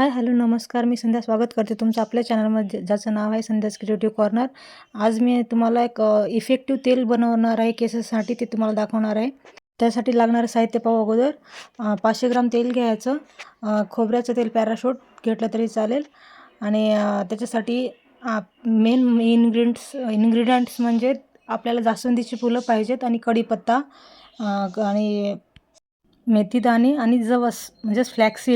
Hi hello नमस्कार. मी संध्या स्वागत करते तुमचं आपल्या चॅनलमध्ये. ज्याचं नाव आहे संध्यास क्रिएटिव्ह कॉर्नर आज मी तुम्हाला एक इफेक्टिव्ह तेल बनवणार आहे केसेससाठी ते तुम्हाला दाखवणार आहे. त्यासाठी लागणारं साहित्य पाहू अगोदर पाचशे ग्राम तेल घ्यायचं खोबऱ्याचं तेल पॅराशूट घेतलं तरी चालेल. आणि त्याच्यासाठी मेन इन्ग्रेडियंट्स इन्ग्रेडियंट्स म्हणजे आपल्याला जास्वंदीची फुलं पाहिजेत आणि कढीपत्ता आणि मेथीदाणे आणि जवस म्हणजेच फ्लॅक्स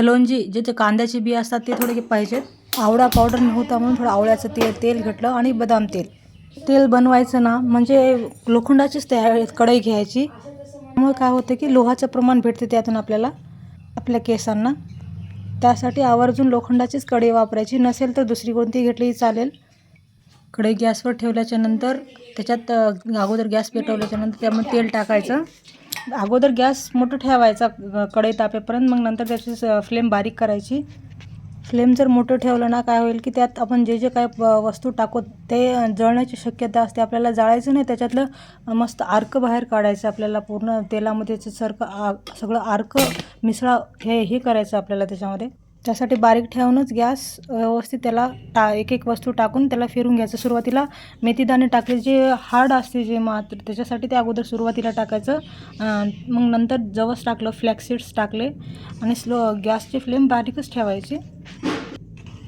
तर लोणजी जे जे कांद्याचे बी असतात ते थोडे पाहिजेत आवळा पावडर नव्हता म्हणून थोडं आवळ्याचं तेल तेल घेतलं आणि बदाम तेल. तेल बनवायचं ना म्हणजे लोखंडाचीच तयार कढई घ्यायची. त्यामुळे काय होतं की लोहाचं प्रमाण भेटते त्यातून आपल्याला आपल्या केसांना. त्यासाठी आवर्जून लोखंडाचीच कढई वापरायची. नसेल तर दुसरी कोणती घेतलीही चालेल. कढई गॅसवर ठेवल्याच्यानंतर त्याच्यात अगोदर गॅस पेटवल्याच्यानंतर त्यामध्ये तेल टाकायचं. अगोदर गॅस मोठं ठेवायचा कढई तापेपर्यंत मग नंतर त्याची स- फ्लेम बारीक करायची. फ्लेम जर मोठं ठेवलं ना काय होईल की त्यात आपण जे जे काय प- वस्तू टाकू ते जळण्याची शक्यता असते. आपल्याला जाळायचं नाही त्याच्यातलं मस्त आर्क बाहेर काढायचं आपल्याला पूर्ण तेलामध्ये सरकं सारखं आ सगळं आर्क मिसळा हे हे करायचं आपल्याला त्याच्यामध्ये. त्यासाठी बारीक ठेवूनच गॅस व्यवस्थित त्याला टा एक एक वस्तू टाकून त्याला फिरून घ्यायचं. सुरुवातीला मेथीदाणे टाकले जे हार्ड असते जे मात्र त्याच्यासाठी ते अगोदर सुरुवातीला टाकायचं. मग नंतर जवस टाकलं फ्लॅक्सिड्स टाकले आणि स्लो गॅसची फ्लेम बारीकच ठेवायची.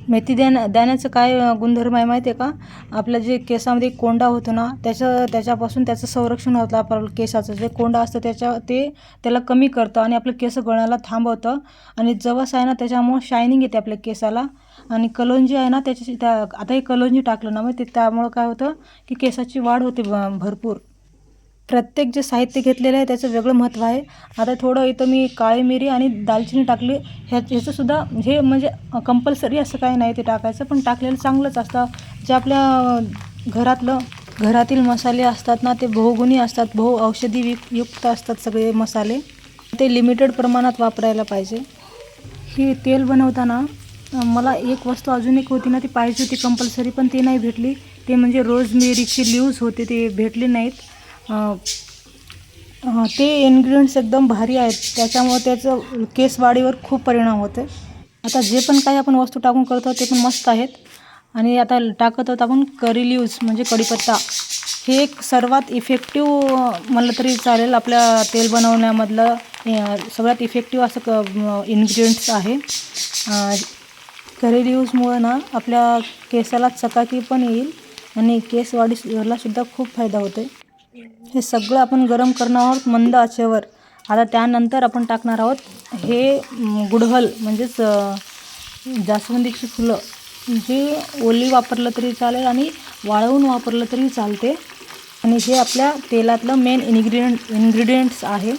मेथी दाण्या दाण्याचं काय गुणधर्म आहे माहिती आहे का? आपलं जे केसामध्ये कोंडा होतो ना त्याचं त्याच्यापासून त्याचं संरक्षण होतं आपलं केसाचं. जे कोंडा असतं त्याच्या ते त्याला कमी करतं आणि आपलं केस गळण्याला थांबवतं. आणि जवस आहे ना त्याच्यामुळं शायनिंग येते आपल्या केसाला. आणि कलोंजी आहे ना त्याची त्या आता हे कलोंजी टाकलं ना मग ते त्यामुळं काय होतं की केसाची वाढ होते भरपूर. प्रत्येक जे साहित्य घेतलेलं आहे त्याचं वेगळं महत्त्व आहे. आता थोडं इथं मी काळी मिरी आणि दालचिनी टाकली. ह्या ह्याचंसुद्धा हे म्हणजे कंपल्सरी असं काही नाही ते टाकायचं पण टाकलेलं चांगलंच असतं. जे आपल्या घरातलं घरातील मसाले असतात ना ते बहुगुणी असतात बहु औषधी युक्त असतात सगळे मसाले. ते लिमिटेड प्रमाणात वापरायला पाहिजे. ही तेल बनवताना मला एक वस्तू अजून एक होती ना ती पाहिजे होती कंपल्सरी पण ती नाही भेटली. ते म्हणजे रोजमेरीची ल्यूज होते ते भेटली नाहीत. ते इन्ग्रेडियंट्स एकदम भारी आहेत. त्याच्यामुळे त्याचं केस वाढीवर खूप परिणाम होते आता जे पण काही आपण वस्तू टाकून करतो ते पण मस्त आहेत. आणि आता टाकत आहोत आपण करी लिव्ज म्हणजे कढीपत्ता. हे एक सर्वात इफेक्टिव्ह म्हणलं तरी चालेल आपल्या तेल बनवण्यामधलं सगळ्यात इफेक्टिव्ह असं क इन्ग्रेडियंट्स आहे. करी ल्यूजमुळं ना आपल्या केसाला चकाकी पण येईल. आणि केस वाढीला सुद्धा खूप फायदा होते हे सगळं आपण गरम करणार आहोत मंद आचेवर. आता त्यानंतर आपण टाकणार आहोत हे गुडहल म्हणजेच जास्वंदीची फुलं. जी ओली वापरलं तरी चालेल आणि वाळवून वापरलं तरी चालते. आणि हे आपल्या तेलातलं मेन इन्ग्रिडियंट इन्ग्रिडियंट्स आहे.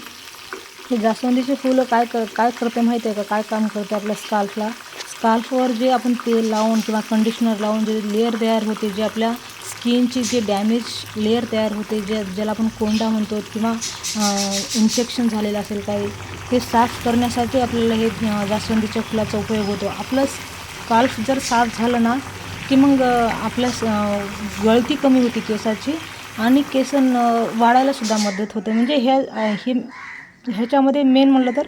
हे जास्वंदीचे फुलं काय कर काय करते माहिती आहे का? काय काम करते आपल्या स्काल्फला स्काल्फवर जे आपण तेल लावून किंवा कंडिशनर लावून जे लेअर तयार होते जे आपल्या स्किनची जे डॅमेज लेअर तयार होते जे ज्याला आपण कोंडा म्हणतो किंवा इन्फेक्शन झालेलं असेल काही ते साफ करण्यासाठी आपल्याला हे जास्वंदीच्या फुलाचा उपयोग होतो. आपलं स्काल्फ जर साफ झालं ना की मग आपल्या गळती कमी होती केसाची आणि केस न- वाढायला सुद्धा मदत होते. म्हणजे ह्या हे ह्याच्यामध्ये मेन म्हणलं तर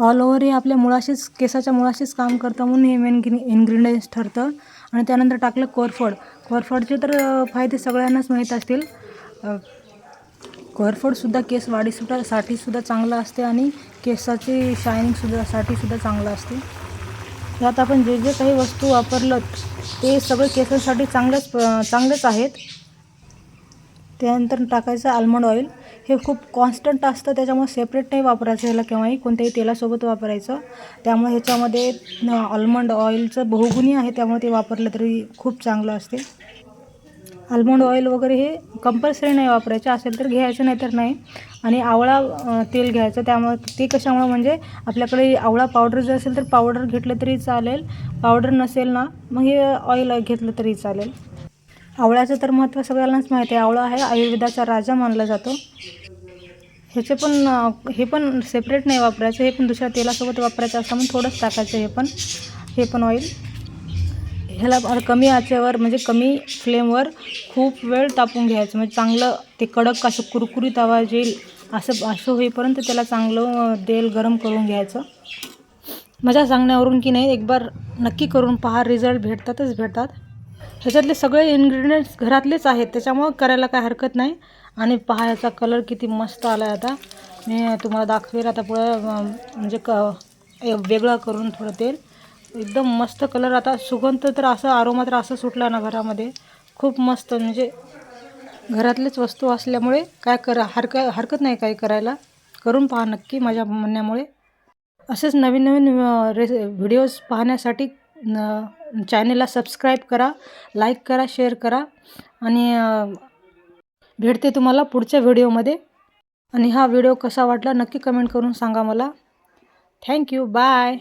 ऑल ओव्हर हे आपल्या मुळाशीच केसाच्या मुळाशीच काम करतं म्हणून हे मेन इन्ग्रेडियंट्स ठरतं. आणि त्यानंतर टाकलं कोरफड. कोरफडचे तर फायदे सगळ्यांनाच माहीत असतील. कोरफडसुद्धा केस वाढीसुद्धा साठीसुद्धा चांगलं असते आणि केसाची शायनिंगसुद्धा साठीसुद्धा चांगलं असते. यात आपण जे जे काही वस्तू वापरलं ते सगळे केसांसाठी चांगलंच चांगलेच आहेत. त्यानंतर टाकायचं आल्मंड ऑइल हे खूप कॉन्स्टंट असतं त्याच्यामुळे सेपरेट नाही वापरायचं ह्याला केव्हाही. कोणत्याही तेलासोबत वापरायचं. त्यामुळे ह्याच्यामध्ये आल्मंड ऑइलचं बहुगुणी आहे त्यामुळे ते वापरलं तरी खूप चांगलं असते. आल्मंड ऑइल वगैरे हे कंपल्सरी नाही वापरायचे. असेल तर घ्यायचं नाही तर नाही. आणि आवळा तेल घ्यायचं. त्यामुळे ते कशामुळं? म्हणजे आपल्याकडे आवळा पावडर जर असेल तर पावडर घेतलं तरी चालेल. पावडर नसेल ना मग हे ऑइल घेतलं तरी चालेल. आवळ्याचं तर महत्त्व सगळ्यांनाच माहिती आहे. आवळा आहे आयुर्वेदाचा राजा मानला जातो. ह्याचे पण हे पण सेपरेट नाही वापरायचं हे पण दुसऱ्या तेलासोबत वापरायचं असं म्हणून थोडंच टाकायचं हे पण. हे पण ऑइल ह्याला कमी आचेवर म्हणजे कमी फ्लेमवर खूप वेळ तापून घ्यायचं. म्हणजे चांगलं ते कडक असं कुरकुरीत आवाज येईल असं असं होईपर्यंत त्याला चांगलं तेल गरम करून घ्यायचं. माझ्या सांगण्यावरून की नाही एक बार नक्की करून पहा रिझल्ट भेटतातच भेटतात. ह्याच्यातले सगळे इन्ग्रेडियंट्स घरातलेच आहेत. त्याच्यामुळं करायला काय हरकत नाही. आणि पहा ह्याचा कलर किती मस्त आला आहे आता. मी तुम्हाला दाखवेल आता पुढं म्हणजे क वेगळं करून थोडं तेल. एकदम मस्त कलर आता सुगंध तर असं आरोमा तर असं सुटला ना घरामध्ये. खूप मस्त म्हणजे घरातलीच वस्तू असल्यामुळे काय करा हरक हरकत नाही काही करायला. करून पहा नक्की माझ्या म्हणण्यामुळे. असेच नवीन नवीन रेस रे व्हिडिओज पाहण्यासाठी न चॅनेलला सबस्क्राईब करा लाईक करा शेअर करा. आणि भेटते तुम्हाला पुढच्या व्हिडिओमध्ये आणि हा व्हिडिओ कसा वाटला नक्की कमेंट करून सांगा मला. Thank you bye